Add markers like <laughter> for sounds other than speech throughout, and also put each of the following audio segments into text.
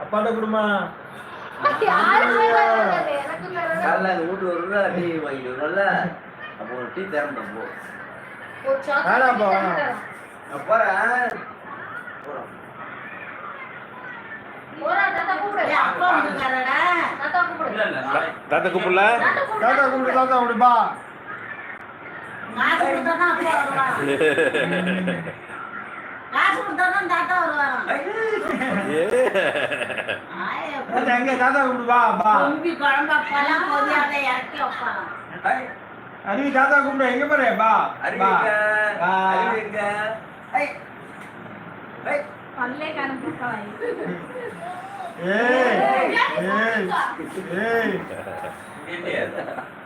அப்பாட்ட கொடுமா. காலைல அந்த வீட்டுக்கு வரும்ல டீ வாங்கிட்டு வரும்ல அப்போ ஒரு டீ தரணும் போ ஒரு வேணாம்ப்பா, சாக்லேட் வேணாம். நான் போறேன் போறோம் போறா தாத்தா அப்பா கூப்பிடல? தாத்தா கூப்பிடு தாத்தா கூப்பிடு தாத்தா கூப்பிடு பா. காசு கொடுத்தா அப்பா வருவாங்க காசு கொடுத்தா தான் தாத்தா வருவாங்க ஆயா, தாத்தா எங்க தாத்தா கூப்பிடு பா பா கொம்பி குழம்பு அப்பெல்லாம் பொதியாத இறக்கி வைப்பாங்க அருவி தாத்தா கூப்பிடு எங்க பாரு பா பா அறிவிக்க பா அறிவிக்க ஐய் ஐய் பல்லே கணக்கு ஏய் ஏய். ஏய்.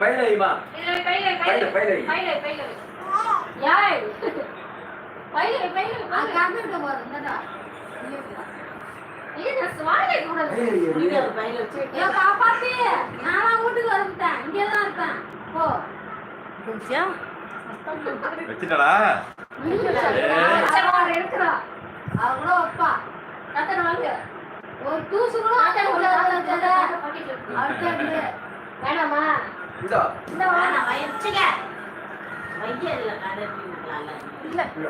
பையில வைமா இல்ல பையில, பையில வை. கையில கையில யாய்? பையில பையில அங்க அங்க இருக்க இந்தடா ஏய் நான் வாயில கூடாது குடிக்காத பையில வச்சு. ஏன் காப்பாத்தி நானா வீட்டுக்கு வந்துட்டேன். இங்கே தான் இருப்பேன். போ. வச்சுட்டாடா. இருக்கிறா அவங்களும் அப்பா. கத்தனை வாங்க. ஒரு தூசு கூட அடுத்து வேணாமா? இந்தா இந்த இல்ல. இல்ல விட.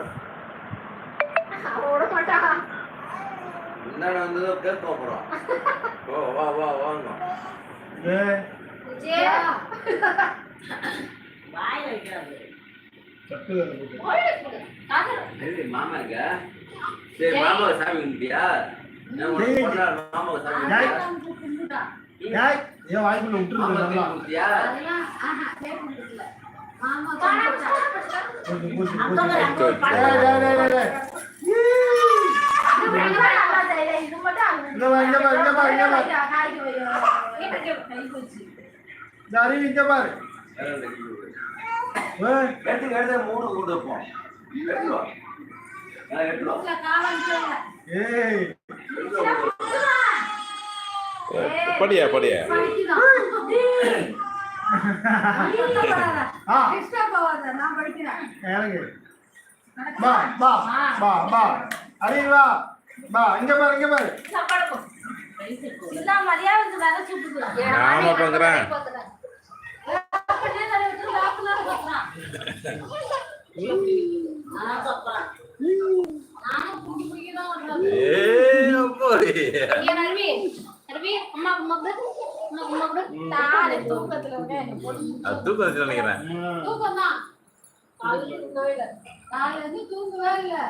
மாட்டா. முன்னாடி வந்ததோ கேட்க போறோம் <laughs> ஓ வா வா வாங்க. ஏய் விஜயா. வாயில வைக்கிறாரு. சட்டுல கூப்பிடு ஓடி போடு காதல். சரி மாமா இருக்க? சரி மாமாவை சாமி கும்பிட்டியா? மாமாவை சாமி கும்பிட்டியா? ஏன் அங்க பூசி பாரு, ஏய். மூணு கொண்டு வைப்போம் எடுத்து வா நான் எடுத்து வா வீட்டுல காலம் இல்ல. ஏய் படியா படியா. பா பா பா வா. இங்க பாரு இங்க பாரு. ஆமா, பாக்குறேன். ஏ தூக்கத்துல தூக்கம் நினைக்கிறேன். தூக்கம்தான். காலையில தூங்கவே இல்லை.